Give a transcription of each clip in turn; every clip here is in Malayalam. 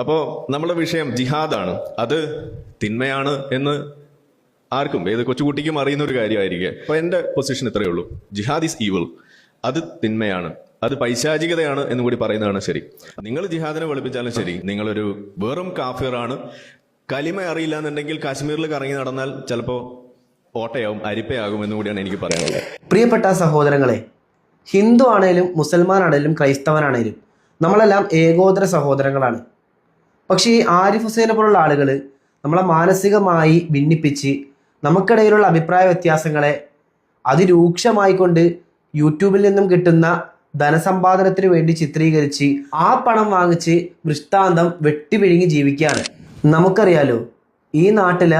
അപ്പോൾ നമ്മുടെ വിഷയം ജിഹാദാണ്. അത് തിന്മയാണ് എന്ന് ആർക്കും ഏത് കൊച്ചുകുട്ടിക്കും അറിയുന്ന ഒരു കാര്യമായിരിക്കും. അപ്പോൾ എന്റെ പൊസിഷൻ ഇത്രയേ ഉള്ളൂ. ജിഹാദ് ഈസ് ഈവിൾ അത് തിന്മയാണ്. അത് പൈശാചികതയാണ് എന്ന് കൂടി പറയുന്നതാണ് ശരി. നിങ്ങൾ ജിഹാദിനെ വെളുപ്പിച്ചാലും ശരി. നിങ്ങളൊരു വെറും കാഫിറാണ്. കലിമ അറിയില്ല എന്നുണ്ടെങ്കിൽ കാശ്മീരിൽ കറങ്ങി നടന്നാൽ ചിലപ്പോ ഓട്ടയാവും അരിപ്പയാകും എന്ന് കൂടിയാണ് എനിക്ക് പറയാനുള്ളത്. പ്രിയപ്പെട്ട സഹോദരങ്ങളെ ഹിന്ദു ആണേലും മുസൽമാനാണേലും ക്രൈസ്തവനാണേലും നമ്മളെല്ലാം ഏകോദര സഹോദരങ്ങളാണ്. പക്ഷേ ഈ ആരിഫ് ഹുസൈനെ പോലുള്ള ആളുകൾ നമ്മളെ മാനസികമായി ഭിന്നിപ്പിച്ച് നമുക്കിടയിലുള്ള അഭിപ്രായ വ്യത്യാസങ്ങളെ അതിരൂക്ഷമായിക്കൊണ്ട് യൂട്യൂബിൽ നിന്നും കിട്ടുന്ന ധനസമ്പാദനത്തിന് വേണ്ടി ചിത്രീകരിച്ച് ആ പണം വാങ്ങിച്ച് വൃഷ്ടാന്തം വെട്ടിപിഴുങ്ങി ജീവിക്കുകയാണ്. നമുക്കറിയാലോ ഈ നാട്ടിൽ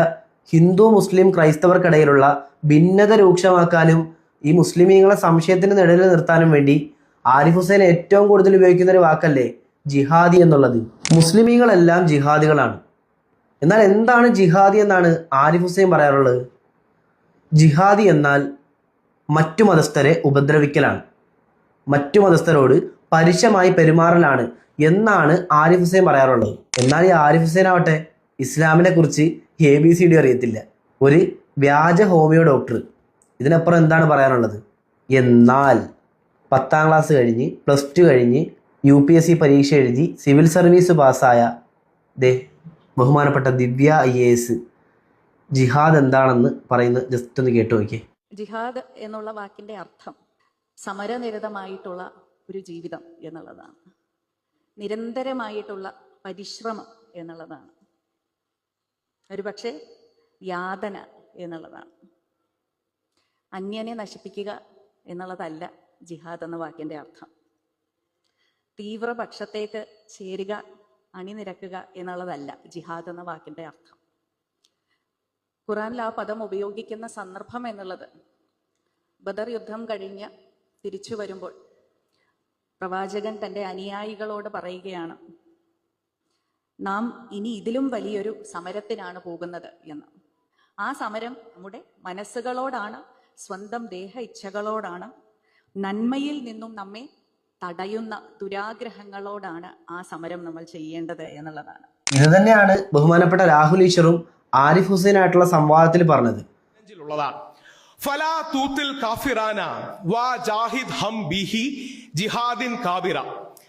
ഹിന്ദു മുസ്ലിം ക്രൈസ്തവർക്കിടയിലുള്ള ഭിന്നത രൂക്ഷമാക്കാനും ഈ മുസ്ലിമീങ്ങളെ സംശയത്തിന്റെ നിഴലിൽ നിർത്താനും വേണ്ടി ആരിഫ് ഹുസൈൻ ഏറ്റവും കൂടുതൽ ഉപയോഗിക്കുന്ന ഒരു വാക്കല്ലേ? ജിഹാദി എന്നുള്ളത്. മുസ്ലിമീങ്ങളെല്ലാം ജിഹാദികളാണ്. എന്നാൽ എന്താണ് ജിഹാദി എന്നാണ് ആരിഫ് ഹുസൈൻ പറയാറുള്ളത്? ജിഹാദി എന്നാൽ മറ്റു മതസ്ഥരെ ഉപദ്രവിക്കലാണ്. മറ്റു മതസ്ഥരോട് പരുഷമായി പെരുമാറലാണ് എന്നാണ് ആരിഫ് ഹുസൈൻ പറയാറുള്ളത്. എന്നാൽ ഈ ആരിഫ് ഹുസൈൻ ആവട്ടെ ഇസ്ലാമിനെ കുറിച്ച് എ ബി സി ഡി അറിയത്തില്ല. ഒരു വ്യാജ ഹോമിയോ ഡോക്ടർ. ഇതിനപ്പുറം എന്താണ് പറയാനുള്ളത്? എന്നാൽ പത്താം ക്ലാസ് കഴിഞ്ഞ് പ്ലസ് ടു കഴിഞ്ഞ് യു പി എസ് സി പരീക്ഷ എഴുതി സിവിൽ സർവീസ് പാസ്സായ ദേ ബഹുമാനപ്പെട്ട ദിവ്യ ഐ എ എസ് ജിഹാദ് എന്താണെന്ന് പറയുന്നത് ജസ്റ്റ് ഒന്ന് കേട്ടു നോക്കിയേ. ജിഹാദ് എന്നുള്ള വാക്കിന്റെ അർത്ഥം സമരനിരതമായിട്ടുള്ള ഒരു ജീവിതം എന്നുള്ളതാണ്. നിരന്തരമായിട്ടുള്ള പരിശ്രമം എന്നുള്ളതാണ്. ഒരുപക്ഷെ യാതന എന്നുള്ളതാണ്. അന്യനെ നശിപ്പിക്കുക എന്നുള്ളതല്ല ജിഹാദ് എന്ന വാക്കിന്റെ അർത്ഥം. തീവ്രപക്ഷത്തേക്ക് ചേരുക അണിനിരക്കുക എന്നുള്ളതല്ല ജിഹാദ് എന്ന വാക്കിന്റെ അർത്ഥം. ഖുറാനിൽ ആ പദം ഉപയോഗിക്കുന്ന സന്ദർഭം എന്നുള്ളത് ബദർ യുദ്ധം കഴിഞ്ഞ് തിരിച്ചു വരുമ്പോൾ പ്രവാചകൻ തന്റെ അനുയായികളോട് പറയുകയാണ് നാം ഇനി ഇതിലും വലിയൊരു സമരത്തിനാണ് പോകുന്നത് എന്ന്. ആ സമരം നമ്മുടെ മനസ്സുകളോടാണ് സ്വന്തം ദേഹ ഇച്ഛകളോടാണ് നന്മയിൽ നിന്നും നമ്മെ തടയുന്ന ദുരാഗ്രഹങ്ങളോടാണ് ആ സമരം നമ്മൾ ചെയ്യേണ്ടത് എന്നുള്ളതാണ്. ഇത് തന്നെയാണ് ബഹുമാനപ്പെട്ട രാഹുൽ ഈശ്വറും ആരിഫ് ഹുസൈൻ ഹുസൈനായിട്ടുള്ള സംവാദത്തിൽ പറഞ്ഞത്. ഫലാ തൂത്തിൽ കാഫിറാന വാ ജാഹിദ് ഹം ബിഹി ജിഹാദിൻ കാബിറ.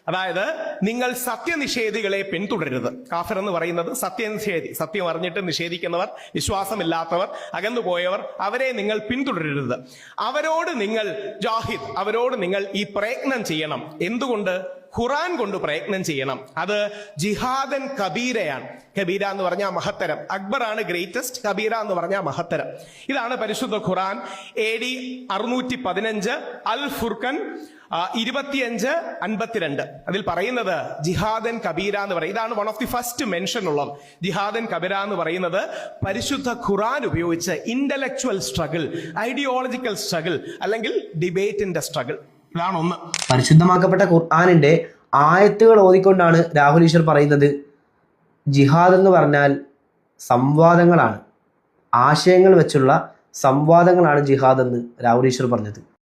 അതായത് നിങ്ങൾ സത്യനിഷേധികളെ പിന്തുടരരുത്. കാഫർ എന്ന് പറയുന്നത് സത്യനിഷേധി. സത്യം അറിഞ്ഞിട്ട് നിഷേധിക്കുന്നവർ വിശ്വാസമില്ലാത്തവർ അകന്നുപോയവർ അവരെ നിങ്ങൾ പിന്തുടരരുത്. അവരോട് നിങ്ങൾ ജാഹിദ് അവരോട് നിങ്ങൾ ഈ പ്രയത്നം ചെയ്യണം. എന്തുകൊണ്ട്? ഖുറാൻ കൊണ്ട് പ്രയത്നം ചെയ്യണം. അത് ജിഹാദൻ കബീരയാണ്. കബീര എന്ന് പറഞ്ഞാൽ മഹത്തരം. അക്ബറാണ് ഗ്രേറ്റസ്റ്റ് കബീര എന്ന് പറഞ്ഞാൽ മഹത്തരം. ഇതാണ് പരിശുദ്ധ ഖുറാൻ എ ഡി അറുന്നൂറ്റി പതിനഞ്ച് അൽ ഫുർഖൻ ഇരുപത്തിയഞ്ച് അൻപത്തിരണ്ട്. അതിൽ പറയുന്നത് ജിഹാദൻ കബീര എന്ന് പറയും. ഇതാണ് one of the first mention ഉള്ളത്. ജിഹാദൻ കബീര എന്ന് പറയുന്നത് പരിശുദ്ധ ഖുറാൻ ഉപയോഗിച്ച് ഇന്റലക്ച്വൽ സ്ട്രഗിൾ ഐഡിയോളജിക്കൽ സ്ട്രഗിൾ അല്ലെങ്കിൽ ഡിബേറ്റിന്റെ സ്ട്രഗിൾ ഇതാണ് ഒന്ന്. പരിശുദ്ധമാക്കപ്പെട്ട ഖുർആാനിന്റെ ആയത്തുകൾ ഓതിക്കൊണ്ടാണ് രാഹുൽ ഈശ്വർ പറയുന്നത് ജിഹാദ് എന്ന് പറഞ്ഞാൽ സംവാദങ്ങളാണ്. ആശയങ്ങൾ വെച്ചുള്ള സംവാദങ്ങളാണ് ജിഹാദ് എന്ന് രാഹുൽ ഈശ്വർ പറഞ്ഞത്.